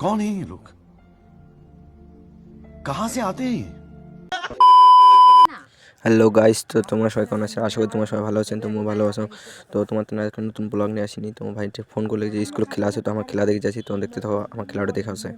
कौन है ये लोग कहां से आते हैं ये হ্যালো গাইস তো তোমরা সবাই কেমন আছো আশা করি তোমরা সবাই ভালো আছেন তুমিও ভালো আছো তো তোমার তো একটা নতুন ব্লগ নিয়ে আসিনি তোমার ভাইটি ফোন করলে যে স্কুলে খেলা আছে তো আমার খেলা দেখে যাচ্ছি তোমার দেখতে থাকো আমার খেলাটা দেখে আসে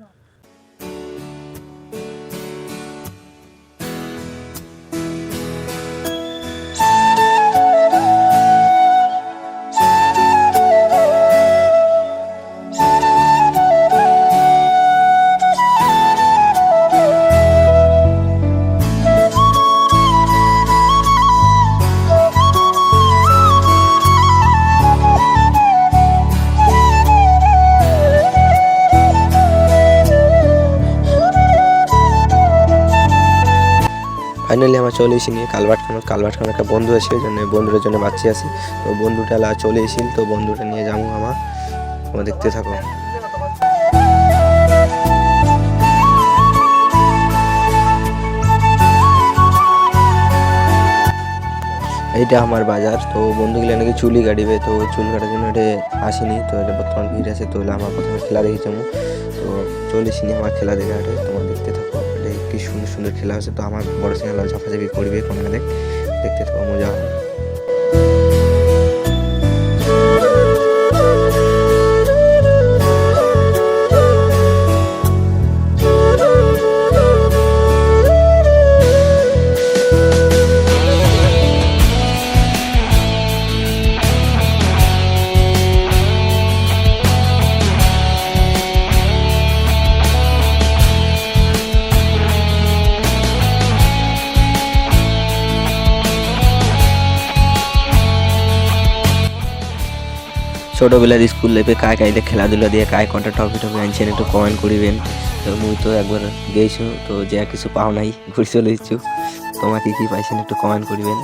ফাইনালি আমার চলে এসে নিয়ে কালভার্ট খানো কালভার্ট খানো একটা বন্ধু আছে জন্য বন্ধুদের জন্য বাচ্চা আছে। তো বন্ধুটা লা চলে এসেছিল তো বন্ধুটা নিয়ে যাব আমার। তোমরা দেখতে থাকো। এইটা আমার বাজার, তো বন্ধুগুলো নাকি চুলি কাটিবে, তো চুল কাটার জন্য এটা আসেনি, তো এটা বর্তমান ভিড় আছে, তো আমার প্রথমে খেলা দেখেছি তো চলে এসেনি আমার খেলা দেখে তোমার দেখতে থাকো। সুন্দর খেলা হয়েছে তো আমার বড় সিঙ্গাল ঝাফাঝাফি করবে কোনো দেখ দেখতে থাকো মজা ছোটোবেলার স্কুল লাইফে কায় কাইলে খেলাধুলা দিয়ে কায় কটা টপি টপি আনছেন একটু কমেন্ট করিবেন। তো মুই তো একবার গেছো তো যা কিছু পাও নাই, ঘুরে চলে তোমাকে কি পাইছেন একটু কমেন্ট করিবেন।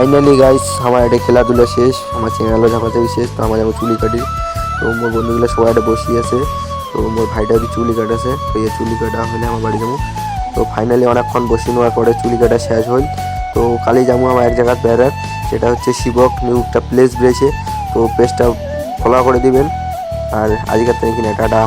ফাইনালি গাইস আমার এটা খেলাধুলা শেষ, আমার চ্যানেলও ঝাপাঝাপি শেষ, তো আমার যেমন চুলি কাটি তো মোর বন্ধুগুলো সবাই একটা বসি আছে, তো মোর ভাইটা চুলি কাটাছে তো এই চুলি কাটা হলে আমার বাড়ি যাব। তো ফাইনালি অনেকক্ষণ বসি নেওয়ার পরে চুলি কাটা শেষ হল। তো কালি যাব আমার এক জায়গায় বেড়ার সেটা হচ্ছে শিবক, নিউ একটা প্লেস বেড়েছে, তো প্লেসটা ফলো করে দিবেন। আর আজকের থেকে কিনা টাটা।